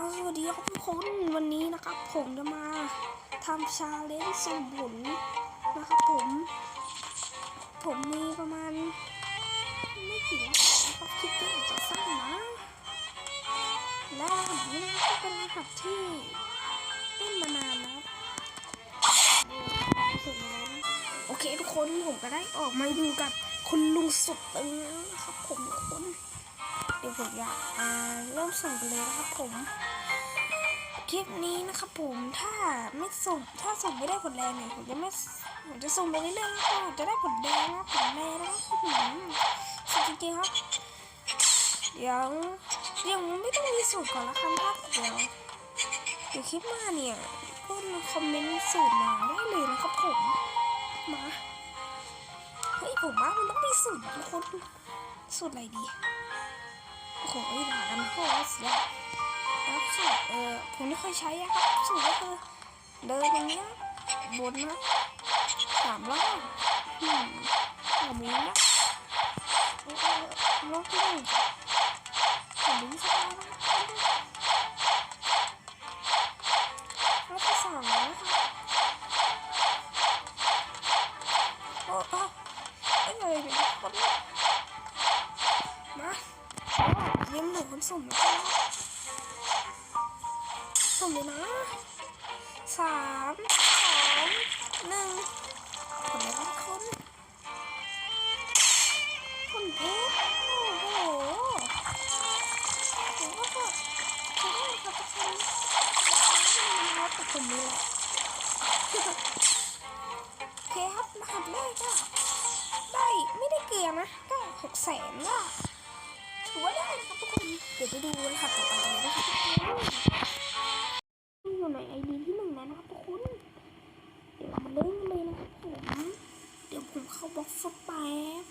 เอาสวัสดีครับทุกคนวันนี้นะครับ ผมจะมาทำชาเลนจ์สุ่มผลนะครับผม ผมมีประมาณ ไม่กี่นะครับคลิปนี้อาจจะสั้นนะและรหัสนี้นะก็เป็นรหัสที่เล่นมานานนะสุ่มแล้วโอเคทุกคนผมก็ได้ออกมาอยู่กับคุณลุงสุดตึงนะครับผมทุกคน เดี๋ยวผมอยากเริ่มส่งกันเลยนะครับผม คลิปนี้นะครับผมถ้าไม่ส่งถ้าส่งไม่ได้ผลแรงเนี่ยผมจะไม่ผมจะส่งไปเรื่อยๆแล้วก็จะได้ผลแดงนะผลแรงนะครับอื้อหือสุดจริงๆครับเดี๋ยวยังไม่ต้องมีสูตรก่อนละครับเดี๋ยวเดี๋ยวคลิปหน้าเนี่ยก็คอมเมนต์สูตรมาได้เลยนะครับผมมาเฮ้ยผมว่ามันต้องมีสูตรทุกคนสูตรอะไรดี โอ้โหหานมันโคตรเสียแล้วสูตเออผมไม่ค่อยใช้อะครับสูตรก็คือเดินอย่างเงี้ยบนนะสามรอบอืมสามนี้นะเออรอบที่หนึ่งผมไม่ใช่รอบ หนูคนสุ่มแล้วสุ่มเลยนะสามสองหนึ่งคนละคนคนเพชรโอ้โหผมว่าก็ใช้ได้ครับทุกคนนะครับแต่ผมนี่แหละโอเคครับรหัสแรกก็ได้ไม่ได้เกลือนะก็หกแสนว่า ถือว่าได้นะครับทุกคน เดี๋ยวไปดูรหัสต่อไปกันเลยนะครับทุกคนอยู่ในไอดีที่หนึ่งแล้วนะครับทุกคน เดี๋ยวมาเล่นเลยนะครับผม เดี๋ยวผมเข้าบล็อกฟุตแป๊บ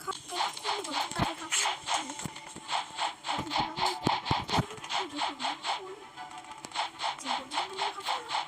เข้าไปที่หนึ่งก่อนไปครับแ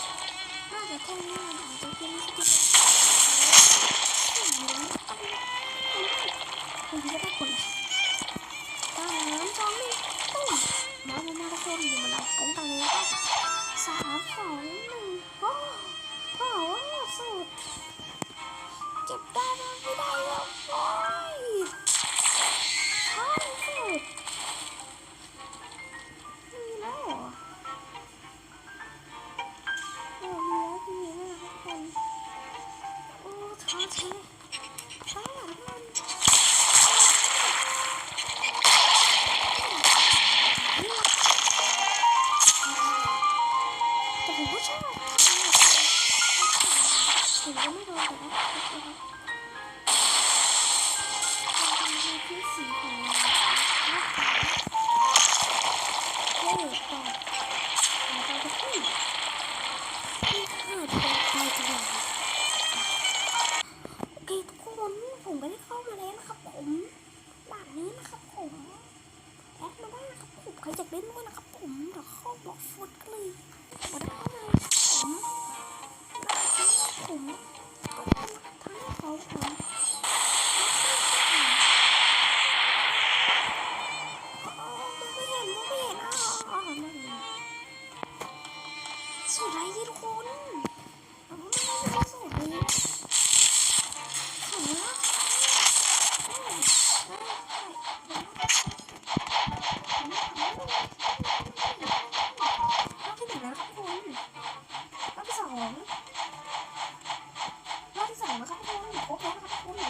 นดีขาซิอื อ้ท้ เข้าบล็อกฟุตกันเลยมาได้เข้ามาเลยครับผมได้ครับผมก็ทำทั้งเขาผมอ๋อมองไม่เห็นไม่เห็นอ้าวอ้าวนั่นสุดไรที่ทุกคน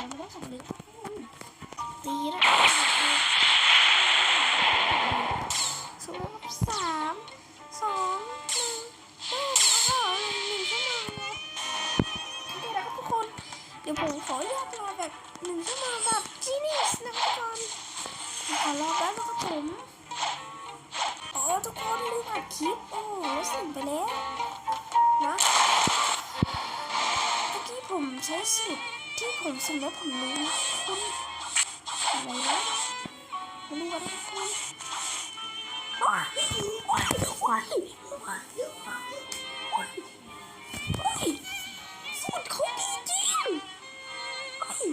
ไม่ได้ของเดือตีละสูงสามสองหนึ่งเต้นแล้ก็หนึ่งชั่วโมงครับโอเคแล้วก็ทุกคน เดี๋ยวผมขอเลือกรอแบบหนึ่งชั่วโมงแบบจีนิสนะทุกคนขอรอแป๊บนะครับผมอ๋อทุกคนลืมอัดคลิปโอ้โสั่นไปแล้วนะเมื่อกี้ผมใช้สูตร ที่ผมสุ่มแล้วผมรู้คุณอะไรนะไม่รู้ว่าได้คุณว้ายว้ายว้ายว้ายว้ายสูตรเขาดีจริงเฮ้ย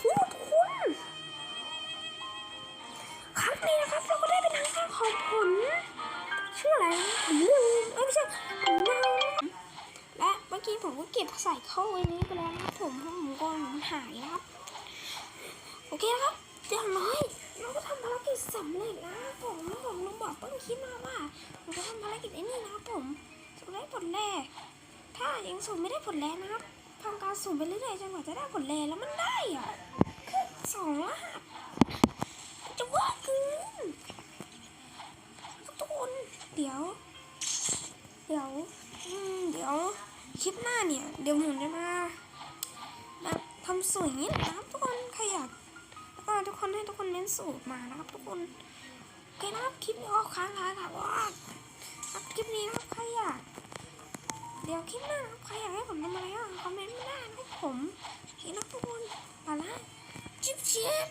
พูดคุณครั้งนี้นะครับเราก็ได้เป็นทางการของผลชื่ออะไรผมลืมเอ้ยไม่ใช่ผมลืมและเมื่อ กี้ผมก็เก็บใส่เข้าไว้นี้ไปแล้วนะผมผมกลัวมันหายนะครับ โอเคนะครับอย่างน้อยเราก็ทำภารกิจสำเร็จแล้วนะผมผมลองบอกต้นคิดมาว่าเราจะทำภารกิจไอ้นี่นะครับผมสุ่มได้ผลแรก ถ้ายังสุ่มไม่ได้ผลแรกนะครับทำการสุ่มไปเรื่อยๆจนกว่าจะได้ผลแรกแล้วมันได้อะแค่สองรหัสจะว่าเกินทุกคนเดี๋ยว เดี๋ยวอืมเดี๋ยว คลิปหน้าเนี่ย เดี๋ยวผมจะมาแบบทำสวยอย่างนี้นะครับทุกคนใครอยากแล้วก็ทุกคนให้ทุกคนเน้นสูตรมานะครับทุกคนโอเคนะครับคลิปนี้ก็ค้างค้างค่ะว่าครับคลิปนี้นะครับใครอยากเดี๋ยวคลิปหน้าครับใครอยากให้ผมทำอะไรก็คอมเมนต์ไม่ได้นะครับผมโอเคนะทุกคนไปละจิ๊บจิ๊บ